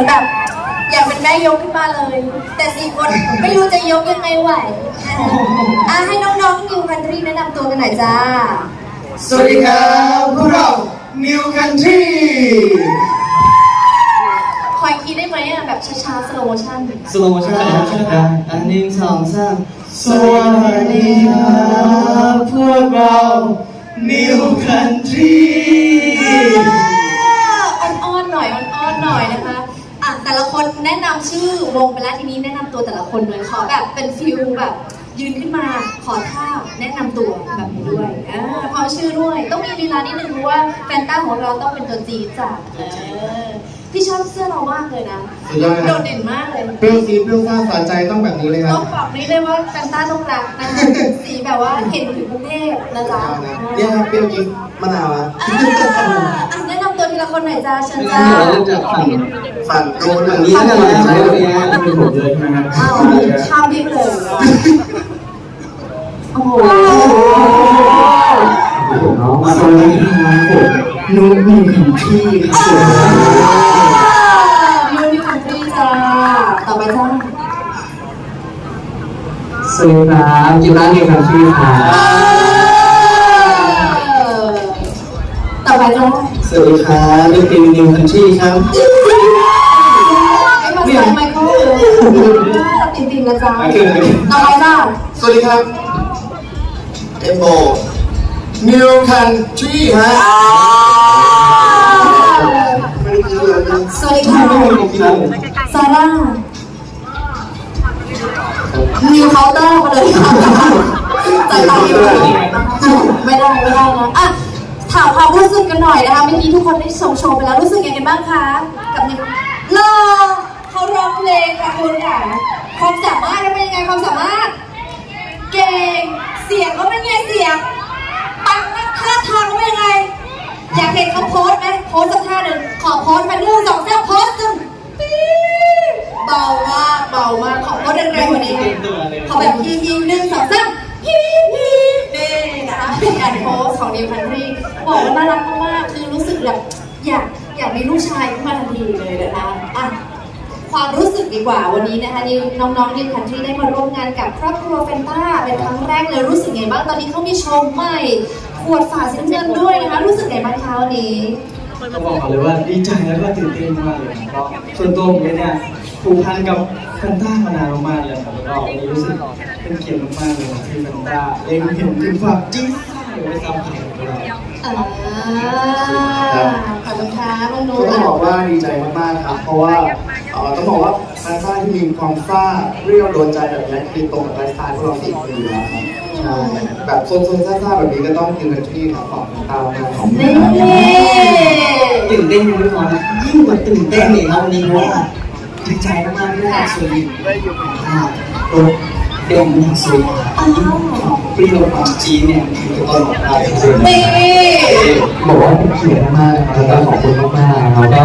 อนแบบอยากเป็นแม่ยกขึ้นมาเลย แต่สี่คนไม่รู้จะยกยังไงไหวอะให้น้องๆนิวคันทรีแนะนำตัวกันหน่อยจ้า สวัสดีครับพวกเรา New Country คอยคิดได้ไหมอะแบบช้าๆ slow motion สโลโมชั่นนะครับอันหนึ่งสองสามสวัสดีครับพวกเรา New Country อ่อนๆหน่อยอ่อนๆหน่อยนะคะอะแต่ละคนแนะนำ ชื่อวงไปแล้วทีนี้แนะนำตัวแต่ละคนเลยขอแบบเป็นฟิลแบบยืนขึ้นมาขอท่าแนะนำตัวแบบนี้ด้วยอ่าพร้อมชื่อด้วย ต้องมีลีลานิดนึงเพราะว่าแฟนต้าของเราต้องเป็นตัวจีดจ้ะเออพี่ชอบเสื้อเรามากเลยนะสุดยอดเลยโดดเด่นมากเลย เปรี้ยวซีดเปรี้ยวซ่าสะใจต้องแบบนี้เลยครัต้บองบอกนี้เลยว่าแฟนต้าต้องรักนะคะสีแบบว่าเห็นถึงกรุงเทพนะจ๊ะ เนี่ยครับเปรี้ยวกิ๊กมะนาวอะ อ่าอะแนหน่อยจ้าเชิญจ้ายวเริ่มจากฝั่งฝั่งโน้นฝั่งนี้แล้วกันนะใช้ตรงนี้เป็นผมเลยใช่ไหมครับอ้าวข้ามดิบเลยโอ้โหน้องมาตรงนี้นะครับผมนุ่มนิ่มของพี่ครับผมยูนิคันทรีจ้าต่อไปจ้าสวัสดีครับจิร้านเดียวกับพี่ครับต่อไปจ้า สวัสดีครับเรียกเป็นนิวคันทรีครับไม่มาใส่ไมโครเลยติดติดนะจ้าโอเคโอเคต่อไปจ้าสวัสดีครับ M O New Country ฮะไม่ได้คิดเลยนะสวัสดีค่ะครับซาร่านิวเคาน์เตอร์มาเลยค่ะจัดตามนิ รู้สึกกันหน่อยนะคะเมื่อกี้ทุกคนได้ชมโชว์ไปแล้วรู้สึกยังไงบ้างคะกับนิวเลิกเขาร้องเพลงค่ะคุณค่ะความสามารถเป็นยังไงความสามารถ เก่งเสียงก็เป็นไงเสียงปังนะท่าทางก็เป็นยังไง อยากเห็นเขาโพสไหมโพสสักท่าหนึ่งขอโพสมาหนึ่งสองสามโพสจนปี๊ดเบามากเบามากขอโพสแรงๆกว่านี้ขอแบบฮีฮีหนึ่งสองสาม สของนิวคันทรีบอกว่าน่ารักมากๆคือรู้สึกแบบอยากอยากมีลูกชายขึ้นมาทันทีเลยนะคะอะความรู้สึกดีกว่าวันนี้นะคะนิวน้องๆนิวคันทรีได้มาร่วมงานกับครอบครัวเฟนต้าเป็นครั้งแรกเลยรู้สึกไงบ้างตอนนี้เขามีโชว์ใหม่ขวดฝาสีน้ำเงินด้วยนะคะรู้สึกไงบ้างคะวันนี้ต้องบอกก่อนเลยว่าดีใจแล้วก็ตื่นเต้นมากเลยเพราะส่วนตัวผมเองเนี่ยผูกพันกับแฟนต้ามานานมากๆเลยครับแล้วก็วันนี้รู้สึกเป็นเกียรติมากๆเลยที่แฟนต้าเองเห็นถึงความจี๊ดซ่า ไว้ซ้ำใครของเรา อ่าขอบคุณค่ะมนุก็ษต้องย์บอกว่าดีใจมากๆครับ เพราะว่าเอ่อต้องบอกว่าแฟนซ่าที่มีความซ่าเรียวโดนใจแบบนี้คือตรงกับไลฟ์สไตล์พวกเราสี่คนอยู่แล้วครับใช่แบบโซนๆซ่าๆแบบนี้ก็ต้องกินกันที่ครับของตามมาของนี่ตื่นเต้นอยู่ด้วยนะยิ่งกว่าตื่นเต้นอีกครับวันนี้เพราะว่าดีใจมากๆที่ได้ส่วนหนึ่งอ่าตัวเด่นอย่างสูงเป รี้ยวของจีนเนี่ยคือตลอดไปนี่ บอกว่าเป็นเกียรติมากๆแล้วก็ขอบคุณมากๆแล้วก็